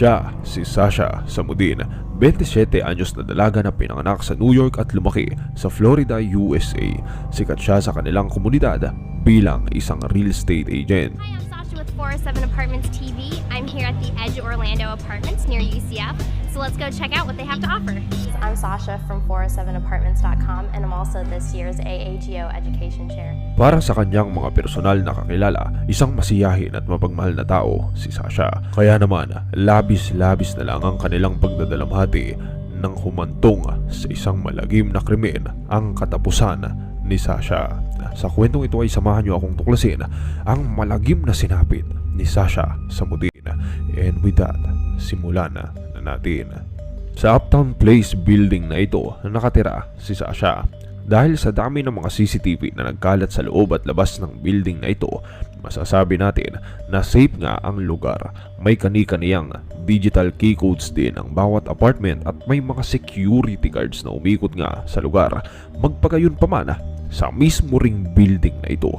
Siya, si Sasha Samudin, 27 anyos na dalaga na pinanganak sa New York at lumaki sa Florida, USA. Sikat siya sa kanilang komunidad bilang isang real estate agent. Hi, 407 Apartments TV. I'm here at the Edge Orlando Apartments near UCF. So let's go check out what they have to offer. I'm Sasha from 407apartments.com and I'm also this year's AAGO Education Chair. Para sa kanyang mga personal na kakilala, isang masiyahin at mapagmahal na tao si Sasha. Kaya naman, labis-labis na lang ang kanilang pagdadalamhati nang humantong sa isang malagim na krimen ang katapusan ni Sasha. Sa kwentong ito ay samahan niyo akong tuklasin ang malagim na sinapit ni Sasha sa Mudin. And with that, simulan na natin. Sa Uptown Place building na ito na nakatira si Sasha. Dahil sa dami ng mga CCTV na nagkalat sa loob at labas ng building na ito, masasabi natin na safe nga ang lugar. May kani-kaniyang digital key codes din ang bawat apartment at may mga security guards na umikot nga sa lugar. Magpagayon pa man, sa mismo ring building na ito,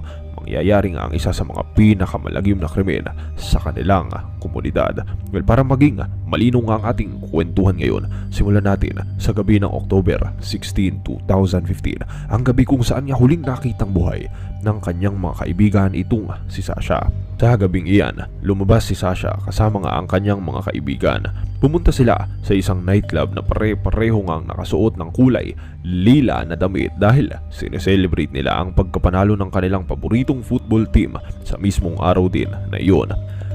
mangyayari nga ang isa sa mga pinakamalagim na krimen sa kanilang komunidad. Well, para maging malinaw nga ang ating kwentuhan ngayon, simulan natin sa gabi ng October 16, 2015, ang gabi kung saan niya huling nakitang buhay ng kanyang mga kaibigan itong si Sasha. Sa gabing iyan, lumabas si Sasha kasama nga ang kanyang mga kaibigan. Pumunta sila sa isang nightclub na pare-pareho ngang nakasuot ng kulay lila na damit dahil sineselebrate nila ang pagkapanalo ng kanilang paboritong football team sa mismong araw din na iyon.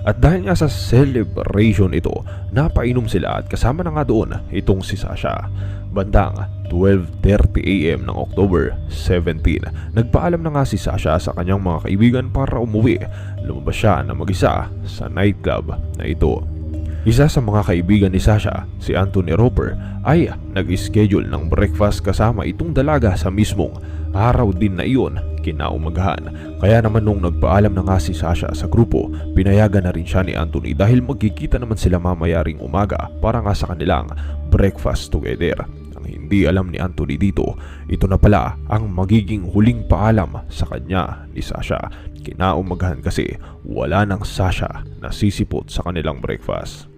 At dahil nga sa celebration ito, napainom sila at kasama na nga doon itong si Sasha. Bandang 12.30am ng October 17, nagpaalam na nga si Sasha sa kanyang mga kaibigan para umuwi. Lumabas siya na mag-isa sa nightclub na ito. Isa sa mga kaibigan ni Sasha, si Anthony Roper, ay nag-schedule ng breakfast kasama itong dalaga sa mismong araw din na iyon kinaumagahan. Kaya naman nung nagpaalam na nga si Sasha sa grupo, pinayagan na rin siya ni Anthony dahil magkikita naman sila mamaya ring umaga para nga sa kanilang breakfast together. Hindi alam ni Anthony dito, ito na pala ang magiging huling paalam sa kanya ni Sasha. Kinaumagahan kasi wala nang Sasha na sisipot sa kanilang breakfast.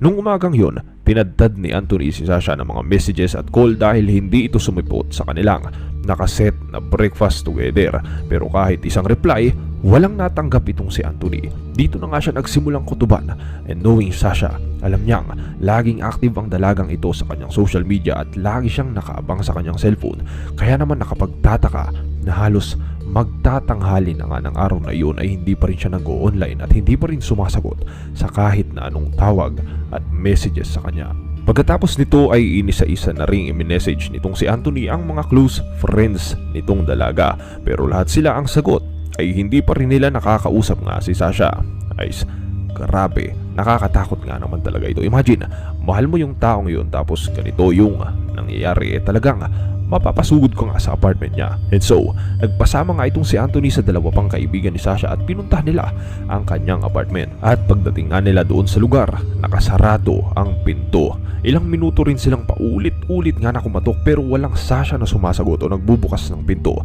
Nung umagang yun, tinadtad ni Anthony si Sasha ng mga messages at call dahil hindi ito sumipot sa kanilang nakaset na breakfast together. Pero kahit isang reply, walang natanggap itong si Anthony. Dito na nga siya nagsimulang kutuban and knowing Sasha, alam niyang laging active ang dalagang ito sa kanyang social media at lagi siyang nakaabang sa kanyang cellphone. Kaya naman nakapagtataka na halos magtatanghali na nga ng araw na iyon ay hindi pa rin siya nag-online at hindi pa rin sumasagot sa kahit na anong tawag at messages sa kanya. Pagkatapos nito ay inisa-isa na ring i-message nitong si Anthony ang mga close friends nitong dalaga pero lahat sila ang sagot ay hindi pa rin nila nakakausap nga si Sasha. Guys, grabe, nakakatakot nga naman talaga ito. Imagine, mahal mo yung taong yun tapos ganito yung nangyayari eh talagang mapapasugod ko nga sa apartment niya. And so, nagpasama nga itong si Anthony sa dalawa pang kaibigan ni Sasha at pinuntahan nila ang kanyang apartment. At pagdating nga nila doon sa lugar, nakasarado ang pinto. Ilang minuto rin silang paulit-ulit nga na kumatok pero walang Sasha na sumasagot o nagbubukas ng pinto.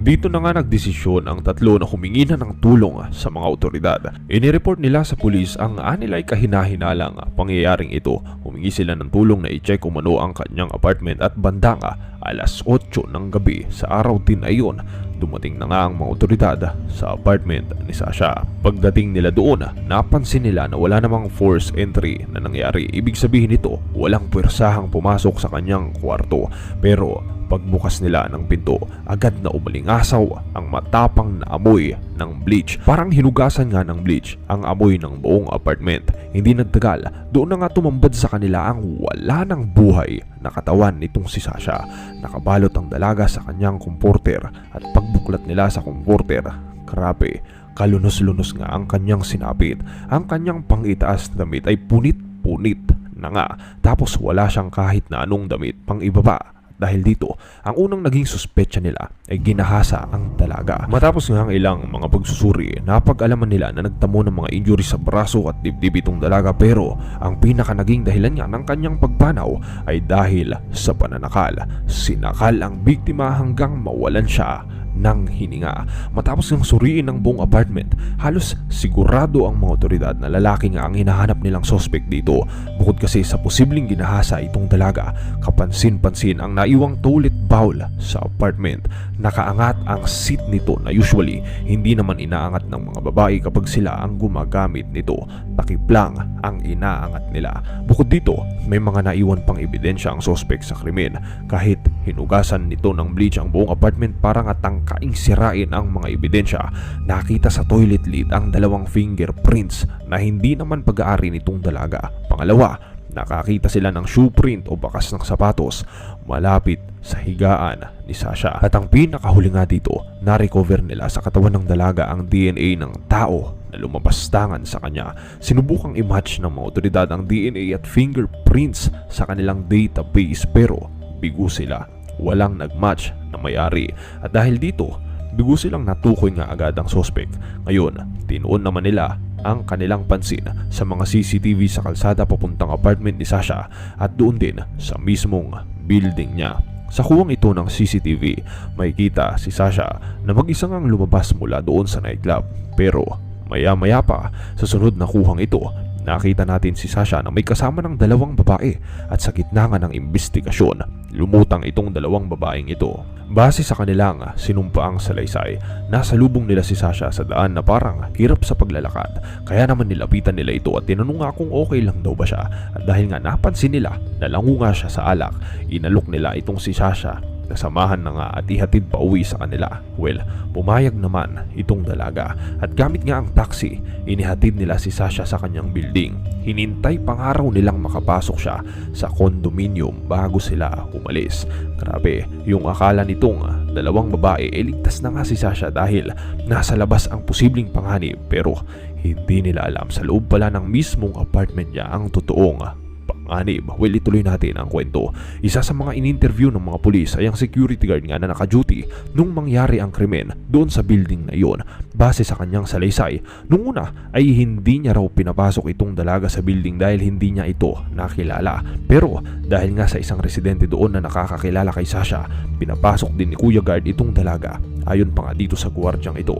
Dito na nga nagdesisyon ang tatlo na humingi na ng tulong sa mga otoridad. Inireport nila sa pulis ang anilay kahinahinalang pangyayaring ito. Humingi sila ng tulong na i-check kung ano ang kanyang apartment at banda nga alas 8 ng gabi sa araw din ayon. Dumating na nga ang mga otoridad sa apartment ni Sasha. Pagdating nila doon, napansin nila na wala namang force entry na nangyari. Ibig sabihin nito, walang pwersahang pumasok sa kanyang kwarto. Pero Pagbukas nila ng pinto, agad na umalingasaw ang matapang na amoy ng bleach. Parang hinugasan nga ng bleach ang amoy ng buong apartment. Hindi nagtagal, doon na nga tumambad sa kanila ang wala ng buhay na katawan nitong si Sasha. Nakabalot ang dalaga sa kanyang komporter at pagbuklat nila sa komporter, grabe, kalunos-lunos nga ang kanyang sinapit. Ang kanyang pangitaas na damit ay punit-punit na nga tapos wala siyang kahit na anong damit pang ibaba dahil dito, ang unang naging suspetsya nila ay ginahasa ang dalaga. Matapos nga ang ilang mga pagsusuri, napag-alaman nila na nagtamo ng mga injury sa braso at dibdib itong dalaga pero ang pinaka naging dahilan niya ng kanyang pagpanaw ay dahil sa pananakal. Sinakal ang biktima hanggang mawalan siya ng hininga. Matapos ng suriin ng buong apartment, halos sigurado ang mga otoridad na lalaki nga ang hinahanap nilang sospek dito. Bukod kasi sa posibleng ginahasa itong dalaga, kapansin-pansin ang naiwang toilet bowl sa apartment. Nakaangat ang seat nito na usually hindi naman inaangat ng mga babae kapag sila ang gumagamit nito. Takip lang ang inaangat nila. Bukod dito, may mga naiwan pang ebidensya ang sospek sa krimen kahit hinugasan nito ng bleach ang buong apartment para nga tangkaing sirain ang mga ebidensya. Nakita sa toilet lid ang dalawang fingerprints na hindi naman pag-aari nitong dalaga. Pangalawa, nakakita sila ng shoe print o bakas ng sapatos malapit sa higaan ni Sasha. At ang pinakahuli nga dito, na-recover nila sa katawan ng dalaga ang DNA ng tao na lumabastangan sa kanya. Sinubukang i-match ng mga otoridad ang DNA at fingerprints sa kanilang database pero bigo sila. Walang nagmatch na may-ari. At dahil dito, bigo silang natukoy nga agad ang suspect. Ngayon, tinuon naman nila ang kanilang pansin sa mga CCTV sa kalsada papuntang apartment ni Sasha at doon din sa mismong building niya. Sa kuwang ito ng CCTV, makikita si Sasha na mag-isa ngang lumabas mula doon sa nightclub. Pero maya maya pa, sa sunod na kuhang ito, nakita natin si Sasha na may kasama ng dalawang babae at sa gitna nga ng investigasyon, lumutang itong dalawang babaeng ito. Base sa kanilang sinumpaang salaysay, nasa lubong nila si Sasha sa daan na parang hirap sa paglalakad. Kaya naman nilapitan nila ito at tinanong nga kung okay lang daw ba siya. At dahil nga napansin nila na lango nga siya sa alak, inalok nila itong si Sasha Nasamahan na nga at ihatid pa uwi sa kanila. Well, pumayag naman itong dalaga at gamit nga ang taxi, inihatid nila si Sasha sa kanyang building. Hinintay pang araw nilang makapasok siya sa condominium bago sila umalis. Grabe, yung akala nitong dalawang babae eh ligtas na nga si Sasha dahil nasa labas ang posibleng panganib pero hindi nila alam sa loob pala ng mismong apartment niya ang totoong panganib. Well, ituloy natin ang kwento. Isa sa mga in-interview ng mga pulis ay ang security guard nga na naka-duty nung mangyari ang krimen doon sa building na iyon. Base sa kanyang salaysay, nung una ay hindi niya raw pinapasok itong dalaga sa building dahil hindi niya ito nakilala. Pero dahil nga sa isang residente doon na nakakakilala kay Sasha, pinapasok din ni Kuya Guard itong dalaga. Ayon pa nga dito sa gwardyang ito,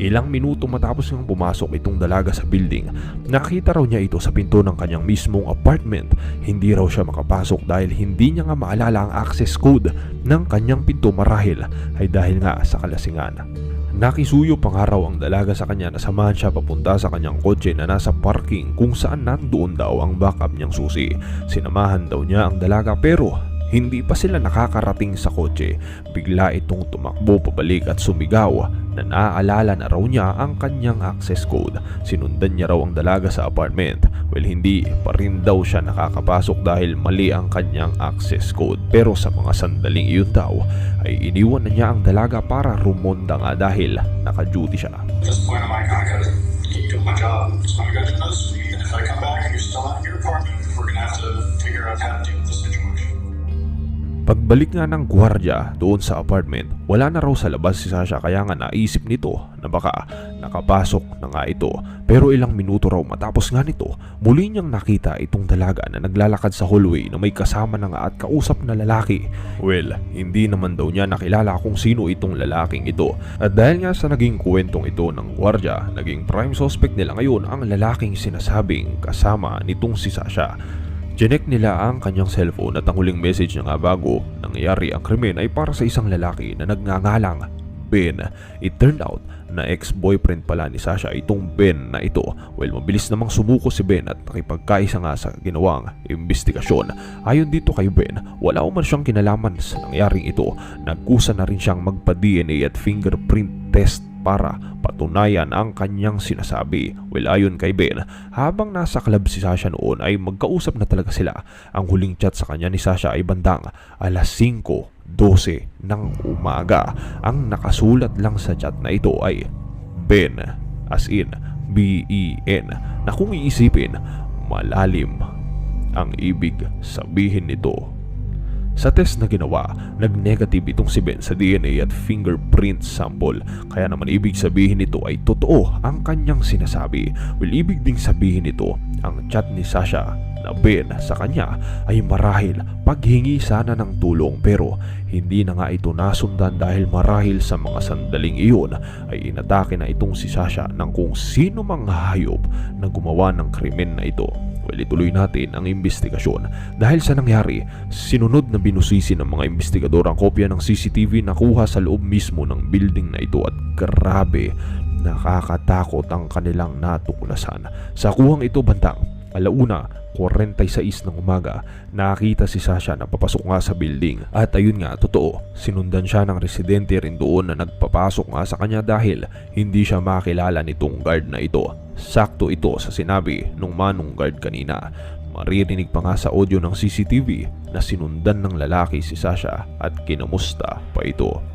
Ilang minuto matapos ngang pumasok itong dalaga sa building, nakita raw niya ito sa pinto ng kanyang mismong apartment. Hindi raw siya makapasok dahil hindi niya nga maalala ang access code ng kanyang pinto marahil ay dahil nga sa kalasingan. Nakisuyo pa nga raw ang dalaga sa kanya na samahan siya papunta sa kanyang kotse na nasa parking kung saan nandoon daw ang backup niyang susi. Sinamahan daw niya ang dalaga pero hindi pa sila nakakarating sa kotse. Bigla itong tumakbo pabalik at sumigaw na naaalala na raw niya ang kanyang access code. Sinundan niya raw ang dalaga sa apartment. Well, hindi pa rin daw siya nakakapasok dahil mali ang kanyang access code. Pero sa mga sandaling iyon daw, ay iniwan na niya ang dalaga para rumonda nga dahil naka-duty siya. Point, I'm like, I keep doing my job. So I'm gonna do this. And if I come back and you're still not in your apartment, we're gonna have to figure out how to deal with the situation. Pagbalik nga ng gwardya doon sa apartment, wala na raw sa labas si Sasha kaya nga naisip nito na baka nakapasok na nga ito. Pero ilang minuto raw matapos nga nito, muli niyang nakita itong dalaga na naglalakad sa hallway na may kasama na nga at kausap na lalaki. Well, hindi naman daw niya nakilala kung sino itong lalaking ito. At dahil nga sa naging kwentong ito ng gwardya, naging prime suspect nila ngayon ang lalaking sinasabing kasama nitong si Sasha. Chinek nila ang kanyang cellphone at ang huling message na nga bago nangyari ang krimen ay para sa isang lalaki na nagngangalang Ben. It turned out na ex-boyfriend pala ni Sasha itong Ben na ito. Well, mabilis namang sumuko si Ben at nakipagkaisa nga sa ginawang investigasyon. Ayon dito kay Ben, wala man siyang kinalaman sa nangyaring ito. Nagkusa na rin siyang magpa-DNA at fingerprint test para patunayan ang kanyang sinasabi. Well, ayon kay Ben, habang nasa club si Sasha noon ay magkausap na talaga sila. Ang huling chat sa kanya ni Sasha ay bandang alas 5.12 ng umaga. Ang nakasulat lang sa chat na ito ay Ben, as in B-E-N, na kung iisipin, malalim ang ibig sabihin nito Sa test na ginawa, nag-negative itong si Ben sa DNA at fingerprint sample. Kaya naman ibig sabihin nito ay totoo ang kanyang sinasabi. Well, ibig ding sabihin nito ang chat ni Sasha na Ben sa kanya ay marahil paghingi sana ng tulong pero hindi na nga ito nasundan dahil marahil sa mga sandaling iyon ay inatake na itong si Sasha ng kung sino mang hayop na gumawa ng krimen na ito. Well, ituloy natin ang investigasyon. Dahil sa nangyari, sinunod na binusisi ng mga investigador ang kopya ng CCTV na kuha sa loob mismo ng building na ito at grabe, nakakatakot ang kanilang natuklasan. Sa kuhang ito bantang, alauna, 46 ng umaga, nakita si Sasha na papasok nga sa building. At ayun nga, totoo, sinundan siya ng residente rin doon na nagpapasok nga sa kanya dahil hindi siya makilala nitong guard na ito. Sakto ito sa sinabi nung manong guard kanina. Maririnig pa nga sa audio ng CCTV na sinundan ng lalaki si Sasha at kinamusta pa ito.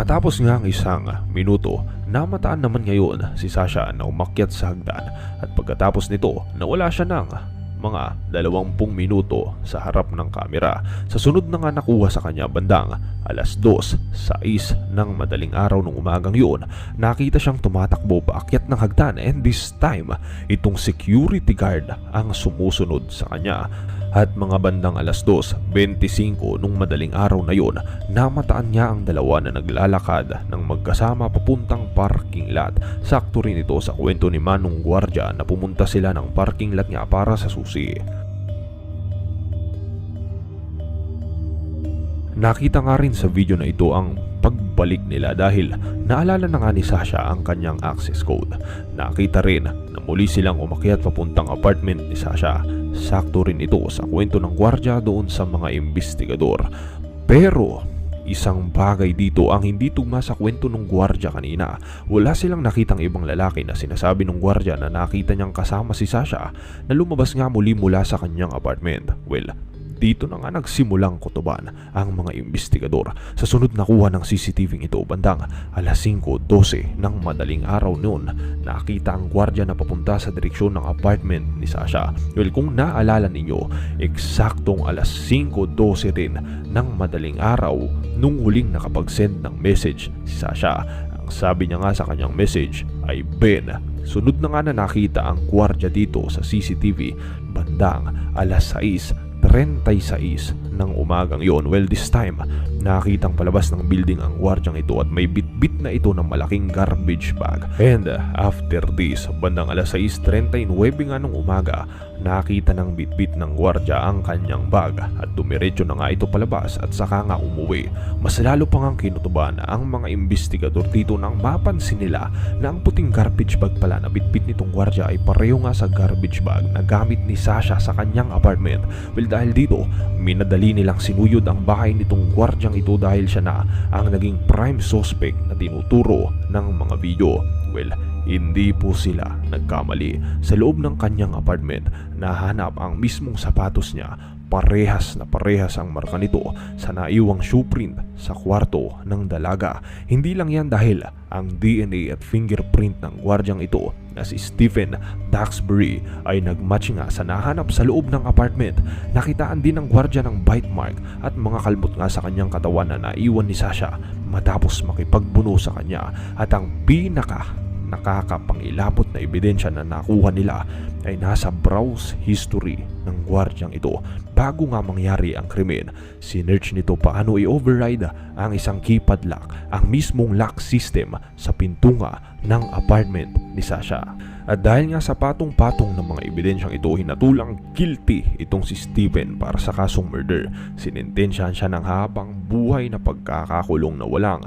Matapos nga ang isang minuto, namataan naman ngayon si Sasha na umakyat sa hagdan at pagkatapos nito nawala siya ng mga 20 minuto sa harap ng kamera. Sa sunod na nga nakuha sa kanya bandang alas 2, 6 ng madaling araw ng umagang yun, nakita siyang tumatakbo paakyat ng hagdan and this time, itong security guard ang sumusunod sa kanya. At mga bandang alas 2.25 nung madaling araw na yon, namataan niya ang dalawa na naglalakad ng magkasama papuntang parking lot. Sakto rin ito sa kwento ni Manong Guardia na pumunta sila ng parking lot niya para sa susi. Nakita nga rin sa video na ito ang pagbalik nila dahil naalala na nga ni Sasha ang kanyang access code. Nakita rin na muli silang umakyat papuntang apartment ni Sasha. Sakto rin ito sa kwento ng gwardya doon sa mga investigador. Pero isang bagay dito ang hindi tugma sa kwento ng gwardya kanina. Wala silang nakitang ibang lalaki na sinasabi ng gwardya na nakita niyang kasama si Sasha na lumabas nga muli mula sa kanyang apartment. Well, dito na nga nagsimulang kutuban ang mga investigador. Sa sunod na kuha ng CCTV ito bandang alas 5.12 ng madaling araw noon, nakita ang gwardya na papunta sa direksyon ng apartment ni Sasha. Well, kung naalala ninyo, eksaktong alas 5.12 din ng madaling araw nung huling nakapag-send ng message si Sasha. Ang sabi niya nga sa kanyang message ay Ben. Sunod na nga na nakita ang gwardya dito sa CCTV bandang alas 6 36 ng umagang yon. Well, this time, nakitang palabas ng building ang gwardyang ito at may bitbit na ito ng malaking garbage bag. And uh, after this, bandang alas 6.39 nga ng umaga, nakita ng bitbit ng gwardya ang kanyang bag at dumiretso na nga ito palabas at saka nga umuwi. Mas lalo pa nga kinutuban ang mga investigador dito nang mapansin nila na ang puting garbage bag pala na bitbit nitong gwardya ay pareho nga sa garbage bag na gamit ni Sasha sa kanyang apartment. Well dahil dito, minadali nilang sinuyod ang bahay nitong gwardyang ito dahil siya na ang naging prime suspect na tinuturo ng mga video. Well, hindi po sila nagkamali. Sa loob ng kanyang apartment, nahanap ang mismong sapatos niya. Parehas na parehas ang marka nito sa naiwang shoe print sa kwarto ng dalaga. Hindi lang yan dahil ang DNA at fingerprint ng gwardyang ito na si Stephen Duxbury ay nagmatch nga sa nahanap sa loob ng apartment. Nakitaan din ng gwardya ng bite mark at mga kalbot nga sa kanyang katawan na naiwan ni Sasha matapos makipagbuno sa kanya at ang pinaka nakakapangilabot na ebidensya na nakuha nila ay nasa browse history ng gwardyang ito. Bago nga mangyari ang krimen, sinerch nito paano i-override ang isang keypad lock, ang mismong lock system sa pintunga ng apartment ni Sasha. At dahil nga sa patong-patong ng mga ebidensyang ito, hinatulang guilty itong si Steven para sa kasong murder. Sinintensyahan siya ng habang buhay na pagkakakulong na walang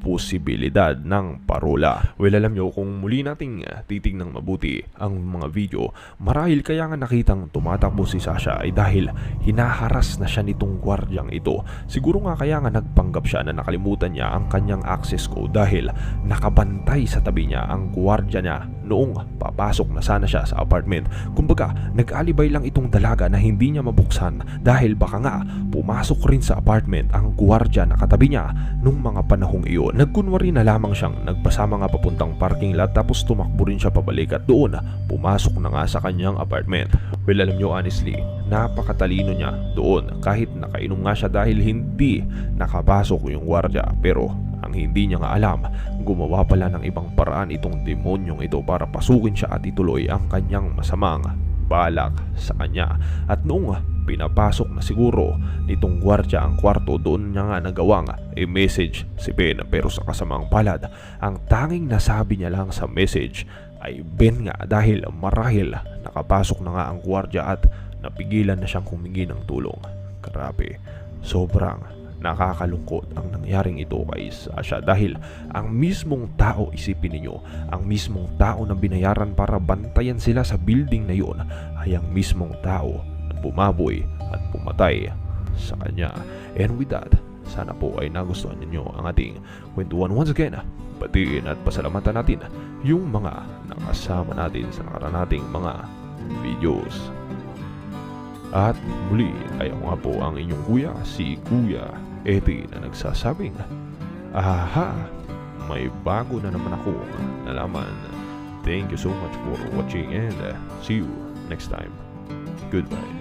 posibilidad ng parola. Well, alam nyo, kung muli nating uh, titignan mabuti ang mga video, marahil kaya nga nakitang tumatakbo si Sasha ay dahil hinaharas na siya nitong gwardyang ito. Siguro nga kaya nga nagpanggap siya na nakalimutan niya ang kanyang access code dahil nakabantay sa tabi niya ang gwardya niya noong papasok na sana siya sa apartment. Kumbaga, nag-alibay lang itong dalaga na hindi niya mabuksan dahil baka nga pumasok rin sa apartment ang gwardiya na katabi niya nung mga panahong iyon. Nagkunwari na lamang siyang nagpasama nga papuntang parking lot tapos tumakbo rin siya pabalik at doon pumasok na nga sa kanyang apartment. Well, alam nyo honestly, napakatalino niya doon kahit nakainom nga siya dahil hindi nakapasok yung gwardiya pero ang hindi niya nga alam, gumawa pala ng ibang paraan itong demonyong ito para pasukin siya at ituloy ang kanyang masamang balak sa kanya. At noong pinapasok na siguro nitong gwardiya ang kwarto doon niya nga nagawang i-message si Ben pero sa kasamang palad ang tanging nasabi niya lang sa message ay Ben nga dahil marahil nakapasok na nga ang gwardiya at napigilan na siyang humingi ng tulong. Grabe, sobrang nakakalungkot ang nangyaring ito kay Sasha dahil ang mismong tao isipin ninyo, ang mismong tao na binayaran para bantayan sila sa building na yun ay ang mismong tao na bumaboy at pumatay sa kanya. And with that, sana po ay nagustuhan ninyo ang ating kwentuhan once again. Batiin at pasalamatan natin yung mga nakasama natin sa nakaraan nating mga videos. At muli ay ako nga po ang inyong kuya, si Kuya Eti na nagsasabing, Aha, may bago na naman ako nalaman. Thank you so much for watching and see you next time. Goodbye.